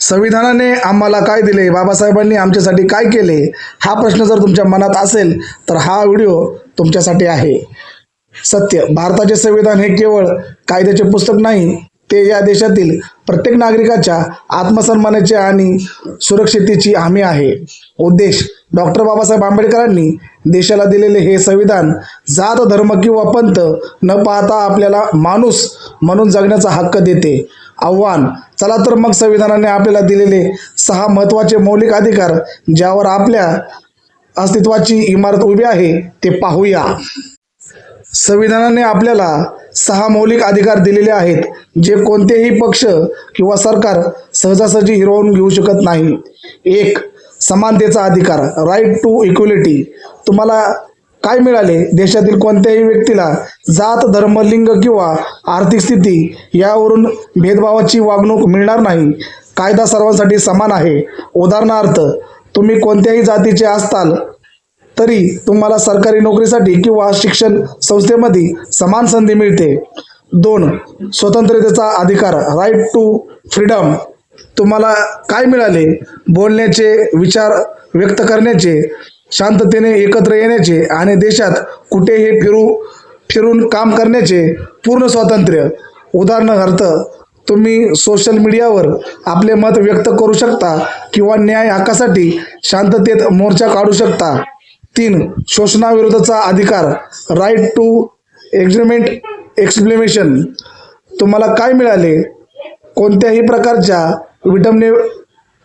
संविधानाने आम्हाला काय दिले? बाबासाहेबांनी आमच्यासाठी काय केले? हा प्रश्न जर तुमच्या मनात असेल तर हा व्हिडिओ तुमच्यासाठी आहे. सत्य. भारताचे संविधान हे केवळ कायद्याचे पुस्तक नाही ते या देशातील प्रत्येक नागरिकाच्या आत्मसन्मानाचे आणि सुरक्षितेची हमी आहे. उद्देश डॉक्टर बाबासाहेब आंबेडकरांनी देशाला दिलेले हे संविधान जात धर्म किंवा पंथ न पाहता आपल्याला माणूस म्हणून जगण्याचा हक्क देते. आव्हान चला तर मग संविधानाने आपल्याला दिलेले सहा महत्त्वाचे मौलिक अधिकार ज्यावर आपल्या अस्तित्वाची इमारत उभी आहे ते पाहूया. संविधानाने आपल्याला सहा मौलिक अधिकार दिलेले आहेत जे कोणतेही पक्ष किंवा सरकार सहजासहजी हिरवून घेऊ शकत नाही. एक समानतेचा अधिकार राईट टू इक्वलिटी तुम्हाला काय मिळाले? देशातील कोणत्याही व्यक्तीला जात धर्म लिंग किंवा आर्थिक स्थिती यावरून भेदभावाची वागणूक मिळणार नाही. कायदा सर्वांसाठी समान आहे. उदाहरणार्थ तुम्ही कोणत्याही जातीचे असताल तरी तुम्हाला सरकारी नोकरीसाठी किंवा शिक्षण संस्थेमध्ये समान संधी मिळते. दोन स्वतंत्रतेचा अधिकार राईट टू फ्रीडम तुम्हाला काय मिळाले? बोलण्याचे विचार व्यक्त करण्याचे शांततेने एकत्र येण्याचे आणि देशात कुठेही फिरू फिरून काम करण्याचे पूर्ण स्वातंत्र्य. उदाहरणार्थ तुम्ही सोशल मीडियावर आपले मत व्यक्त करू शकता किंवा न्याय हक्कासाठी शांततेत मोर्चा काढू शकता. तीन शोषणाविरुद्धचा अधिकार राईट टू एक्झिमेंट एक्सप्लेमेशन तुम्हाला काय मिळाले? कोणत्याही प्रकारच्या विटमने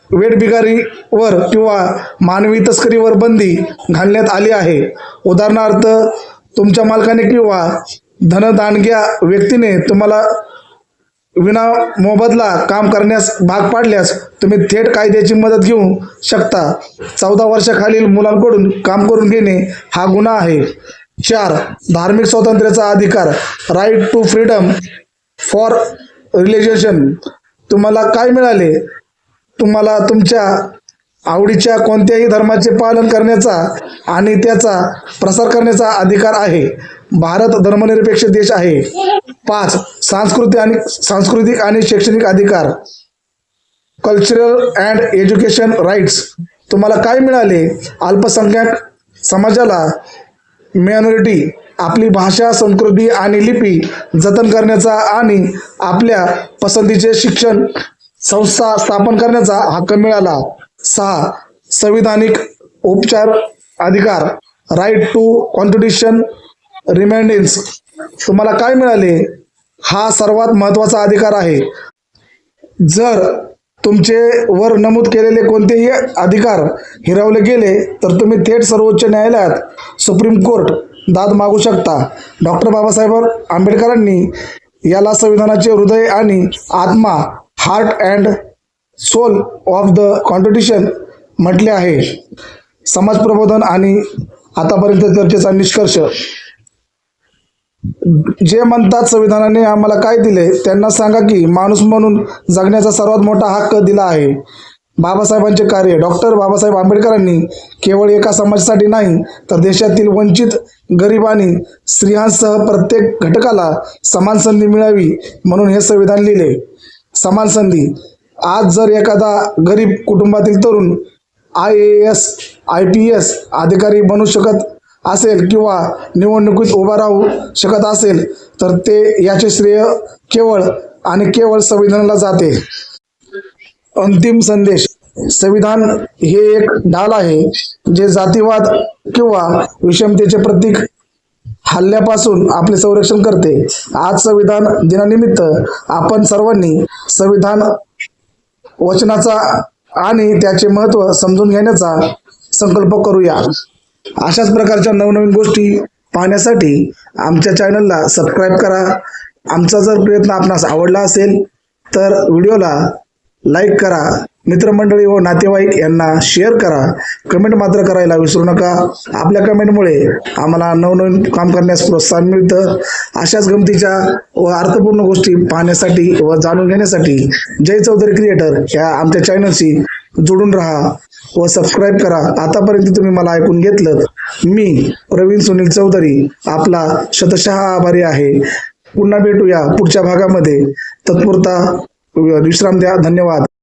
वेठबिगारीवर किंवा मानवी तस्करीवर बंदी घालण्यात आली आहे. उदाहरणार्थ तुमच्या मालकाने किंवा धनदानग्या व्यक्तीने तुम्हाला विना मोबदला काम करण्यास भाग पाडल्यास तुम्ही थेट कायद्याची मदत घेऊ शकता. चौदा वर्षाखालील मुलांकडून काम करून घेणे हा गुन्हा आहे. चार धार्मिक स्वातंत्र्याचा अधिकार right to freedom for religion तुम्हाला काय मिळाले? तुम्हाला तुमच्या आवडीच्या कोणत्याही धर्माचे पालन करण्याचा आणि त्याचा प्रसार करण्याचा अधिकार आहे. भारत धर्मनिरपेक्ष देश आहे. पाच सांस्कृतिक आणि सांस्कृतिक आणि शैक्षणिक अधिकार. कल्चरल अँड एज्युकेशन राईट्स तुम्हाला काय मिळाले? अल्पसंख्याक समाजाला मेनॉरिटी आपली भाषा संस्कृती आणि लिपी जतन करण्याचा आणि आपल्या पसंतीचे शिक्षण संस्था स्थापन करण्याचा हक्क मिळाला. सहा संविधानिक उपचार अधिकार. राईट टू कॉन्स्टिट्यूशन रिमेंडन्स तुम्हाला काय मिळाले? हा सर्वात महत्त्वाचा अधिकार आहे. जर तुमचे वर नमूद केलेले कोणतेही अधिकार हिरावले गेले तर तुम्ही थेट सर्वोच्च न्यायालयात सुप्रीम कोर्ट दाद मागू शकता. डॉक्टर बाबासाहेब आंबेडकरांनी याला संविधानाचे हृदय आणि आत्मा heart and soul of the constitution म्हटले आहे. समाज प्रबोधन आणि आतापर्यंत चर्चेचा निष्कर्ष. जे म्हणतात संविधानाने आम्हाला काय दिले त्यांना सांगा की माणूस म्हणून जगण्याचा सर्वात मोठा हक्क दिला आहे. बाबासाहेबांचे कार्य डॉक्टर बाबासाहेब आंबेडकरांनी केवळ एका समाजासाठी नाही तर देशातील वंचित गरीब आणि स्त्रियांसह प्रत्येक घटकाला समान संधी मिळावी म्हणून हे संविधान लिहिले. समान संधी. आज जर एखादा गरीब कुटुंबातील तरुण I A S I P S अधिकारी बनू शकत असेल किंवा निवडणुकीत उभा राहू शकत असेल तर ते याचे श्रेय केवळ आणि केवळ संविधानाला जाते. अंतिम संदेश. संविधान हे एक ढाल आहे जे जातीवाद किंवा विषमतेचे प्रतीक हल्ल्यापासून आपले संरक्षण करते. आज संविधान दिनानिमित्त आपण सर्वांनी संविधान वचनाचा आणि त्याचे महत्त्व समजून घेण्याचा संकल्प करूया. अशाच प्रकारच्या नवनवीन गोष्टी पाहण्यासाठी आमच्या चॅनलला सबस्क्राईब करा. आमचा जर प्रयत्न आपणास आवडला असेल तर व्हिडिओला लाईक करा. मित्रमंडळी व नातेवाईक यांना शेअर करा. कमेंट मात्र करायला विसरू नका. आपल्या कमेंटमुळे आम्हाला नवनवीन काम करण्यास प्रोत्साहन मिळतं. अशाच गमतीच्या व अर्थपूर्ण गोष्टी पाहण्यासाठी व जाणून घेण्यासाठी जय चौधरी क्रिएटर ह्या आमच्या चॅनलशी जोडून राहा. व सबस्क्राईब करा. आतापर्यंत तुम्ही मला ऐकून घेतलं मी प्रवीण सुनील चौधरी आपला शतशः आभारी आहे. पुन्हा भेटूया पुढच्या भागामध्ये. तत्पुरता विश्राम द्या. धन्यवाद.